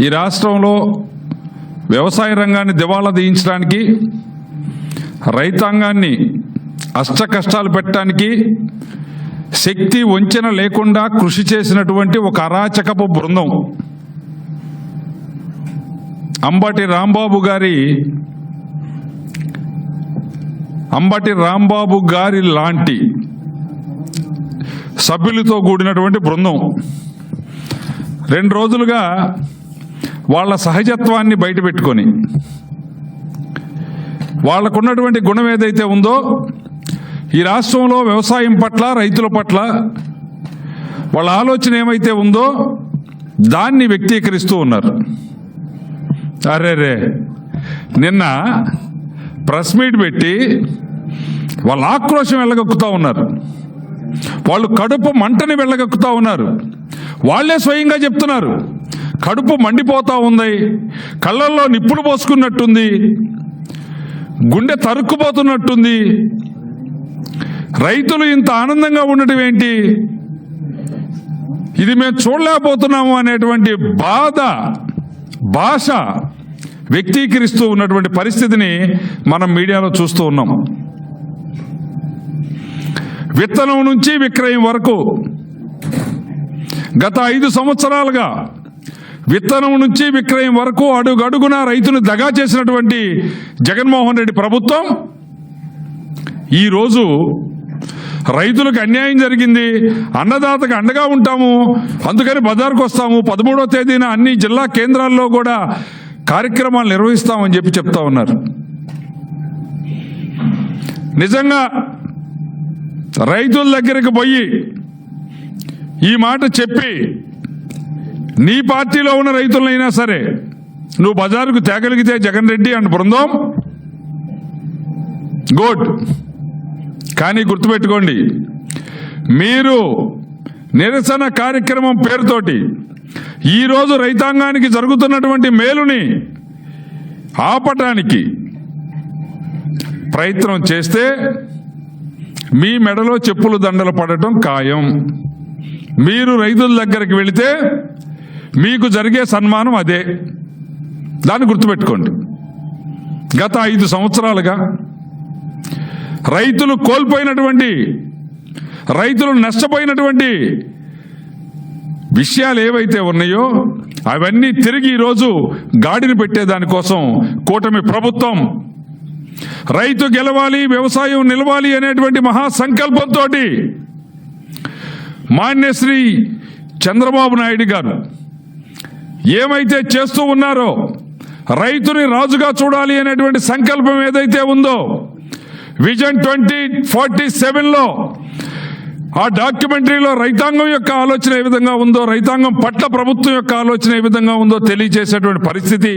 ఈ రాష్ట్రంలో వ్యవసాయ రంగాన్ని దివాలా తీయించడానికి రైతాంగాన్ని అష్ట కష్టాలు పెట్టడానికి శక్తి వంచన లేకుండా కృషి చేసినటువంటి ఒక అరాచకపు బృందం. అంబటి రాంబాబు గారి అంబటి రాంబాబు గారి లాంటి సభ్యులతో కూడినటువంటి బృందం. రెండు రోజులుగా వాళ్ళ సహజత్వాన్ని బయటపెట్టుకొని వాళ్ళకున్నటువంటి గుణం ఏదైతే ఉందో ఈ రాష్ట్రంలో వ్యవసాయం పట్ల రైతుల పట్ల వాళ్ళ ఆలోచన ఏమైతే ఉందో దాన్ని వ్యక్తీకరిస్తూ ఉన్నారు. అరే రే నిన్న ప్రెస్ మీట్ పెట్టి వాళ్ళ ఆక్రోశం వెళ్ళగక్కుతూ ఉన్నారు. వాళ్ళు కడుపు మంటని వెళ్ళగక్కుతూ ఉన్నారు. వాళ్ళే స్వయంగా చెప్తున్నారు. కడుపు మండిపోతా ఉంది. కళ్ళల్లో నిప్పులు పోసుకున్నట్టుంది. గుండె తరుక్కుపోతున్నట్టుంది. రైతులు ఇంత ఆనందంగా ఉండటం ఏంటి? ఇది మేము చూడలేకపోతున్నాము అనేటువంటి బాధ భాష వ్యక్తీకరిస్తూ ఉన్నటువంటి పరిస్థితిని మనం మీడియాలో చూస్తూ ఉన్నాం. విత్తనం నుంచి విక్రయం వరకు గత ఐదు సంవత్సరాలుగా విత్తనం నుంచి విక్రయం వరకు అడుగడుగున రైతును దగా చేసినటువంటి జగన్మోహన్ రెడ్డి ప్రభుత్వం ఈరోజు రైతులకు అన్యాయం జరిగింది. అన్నదాతకు అండగా ఉంటాము. అందుకని బజార్కు వస్తాము. పదమూడవ తేదీన అన్ని జిల్లా కేంద్రాల్లో కూడా కార్యక్రమాలు నిర్వహిస్తామని చెప్పి చెప్తా ఉన్నారు. నిజంగా రైతుల దగ్గరికి పోయి ఈ మాట చెప్పి నీ పార్టీలో ఉన్న రైతులైనా సరే నువ్వు బజారుకు తేగలిగితే జగన్ రెడ్డి అండ్ బృందం? గుడ్ కానీ గుర్తుపెట్టుకోండి మీరు నిరసన కార్యక్రమం పేరుతోటి ఈరోజు రైతాంగానికి జరుగుతున్నటువంటి మేలుని ఆపటానికి ప్రయత్నం చేస్తే మీ మెడలో చెప్పులు దండలు పడటం ఖాయం. మీరు రైతుల దగ్గరికి వెళితే మీకు జరిగే సన్మానం అదే. దాన్ని గుర్తుపెట్టుకోండి. గత ఐదు సంవత్సరాలుగా రైతులు కోల్పోయినటువంటి రైతులు నష్టపోయినటువంటి విషయాలు ఏవైతే ఉన్నాయో అవన్నీ తిరిగి ఈరోజు గాడిని పెట్టేదానికోసం కూటమి ప్రభుత్వం రైతు గెలవాలి వ్యవసాయం నిలవాలి అనేటువంటి మహాసంకల్పంతో మాన్యశ్రీ చంద్రబాబు నాయుడు గారు ఏమైతే చేస్తూ ఉన్నారో రైతుని రాజుగా చూడాలి అనేటువంటి సంకల్పం ఏదైతే ఉందో విజన్ ట్వంటీ ఫార్టీ సెవెన్లో ఆ డాక్యుమెంటరీలో రైతాంగం యొక్క ఆలోచన ఏ విధంగా ఉందో రైతాంగం పట్ల ప్రభుత్వం యొక్క ఆలోచన ఏ విధంగా ఉందో తెలియజేసేటువంటి పరిస్థితి